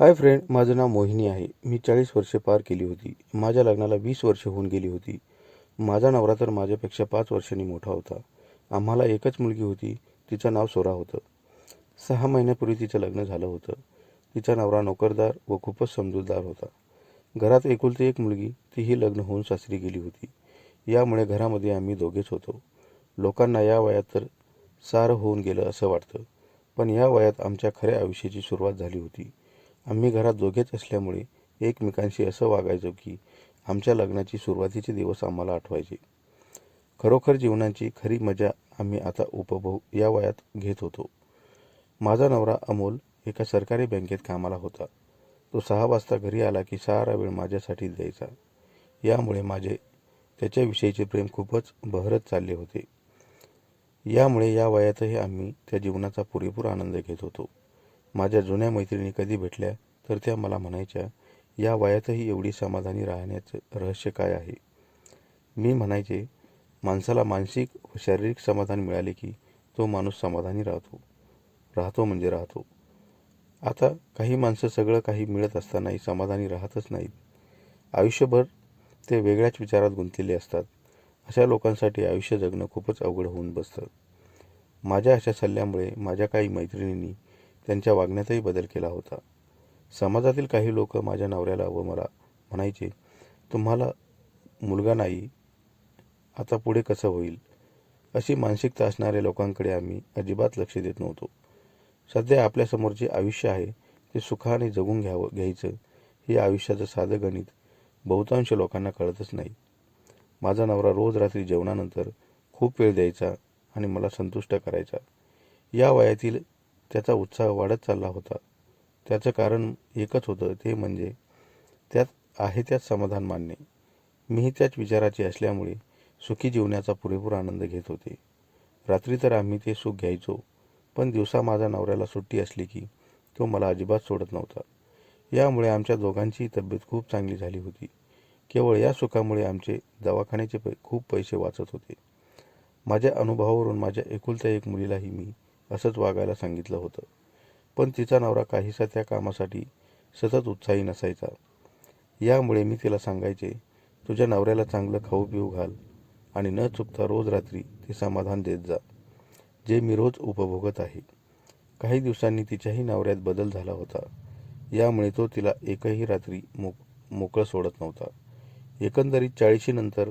Hi friend माझं नाव मोहिनी आहे. मी चाळीस वर्षे पार केली होती. माझ्या लग्नाला वीस वर्ष होऊन गेली होती. माझा नवरा तर माझ्यापेक्षा पाच वर्षांनी मोठा होता. आम्हाला एकच मुलगी होती. तिचं नाव सोरा होतं. सहा महिन्यापूर्वी तिचं लग्न झालं होतं. तिचा नवरा नोकरदार व खूपच समजूतदार होता. घरात एकुलती एक मुलगी तीही लग्न होऊन सासरी गेली होती. यामुळे घरामध्ये आम्ही दोघेच होतो. लोकांना या वयात तर सारं होऊन गेलं असं वाटतं. पण या वयात आमच्या खऱ्या आयुष्याची सुरुवात झाली होती. आम्ही घरात दोघेच असल्यामुळे एकमेकांशी असं वागायचो की आमच्या लग्नाची सुरुवातीचे दिवस आम्हाला आठवायचे. खरोखर जीवनाची खरी मजा आम्ही आता उपभोग या वयात घेत होतो. माझा नवरा अमोल एका सरकारी बँकेत कामाला होता. तो सहा वाजता घरी आला की सारा वेळ माझ्यासाठी द्यायचा. यामुळे माझे त्याच्याविषयीचे प्रेम खूपच बहरत चालले होते. यामुळे या वयातही आम्ही त्या जीवनाचा पुरेपूर आनंद घेत होतो. माझ्या जुन्या मैत्रिणी कधी भेटल्या तर त्या मला म्हणायच्या या वयातही एवढी समाधानी राहण्याचं रहस्य काय आहे? मी म्हणायचे माणसाला मानसिक व शारीरिक समाधान मिळाले की तो माणूस समाधानी राहतो. राहतो म्हणजे राहतो. आता काही माणसं सगळं काही मिळत असतानाही समाधानी राहतच नाहीत. आयुष्यभर ते वेगळ्याच विचारात गुंतलेले असतात. अशा लोकांसाठी आयुष्य जगणं खूपच अवघड होऊन बसतं. माझ्या अशा सल्ल्यामुळे माझ्या काही मैत्रिणींनी त्यांच्या वागण्यातही बदल केला होता. समाजातील काही लोक माझ्या नवऱ्याला व मला म्हणायचे तुम्हाला मुलगा नाही आता पुढे कसं होईल? अशी मानसिकता असणाऱ्या लोकांकडे आम्ही अजिबात लक्ष देत नव्हतो. सध्या आपल्यासमोर जे आयुष्य आहे ते सुखाने जगून घ्यावं घ्यायचं. हे आयुष्याचं साधं गणित बहुतांश लोकांना कळतच नाही. माझा नवरा रोज रात्री जेवणानंतर खूप वेळ द्यायचा आणि मला संतुष्ट करायचा. या वयातील त्याचा उत्साह वाढत चालला होता. त्याचं कारण एकच होतं ते म्हणजे त्यात आहे त्यात समाधान मानणे. मीही त्याच विचाराचे असल्यामुळे सुखी जीवनाचा पुरेपूर आनंद घेत होते. रात्री तर आम्ही ते सुख घ्यायचो पण दिवसा माझा नवऱ्याला सुट्टी असली की तो मला अजिबात सोडत नव्हता. यामुळे आमच्या दोघांचीही तब्येत खूप चांगली झाली होती. केवळ या सुखामुळे आमचे दवाखान्याचे पै खूप पैसे वाचत होते. माझ्या अनुभवावरून माझ्या एकुलत्या एक मुलीलाही मी असंच वागायला सांगितलं होतं. पण तिचा नवरा काहीसा त्या कामासाठी सतत उत्साही नसायचा. यामुळे मी तिला सांगायचे तुझ्या नवऱ्याला चांगलं खाऊ पिऊ घाल आणि न चुकता रोज रात्री ते समाधान देत जा जे मी रोज उपभोगत आहे. काही दिवसांनी तिच्याही नवऱ्यात बदल झाला होता. यामुळे तो तिला एकही रात्री मोक मोकळं सोडत नव्हता. एकंदरीत चाळीशीनंतर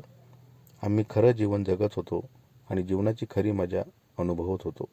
आम्ही खरं जीवन जगत होतो आणि जीवनाची खरी मजा अनुभवत होतो.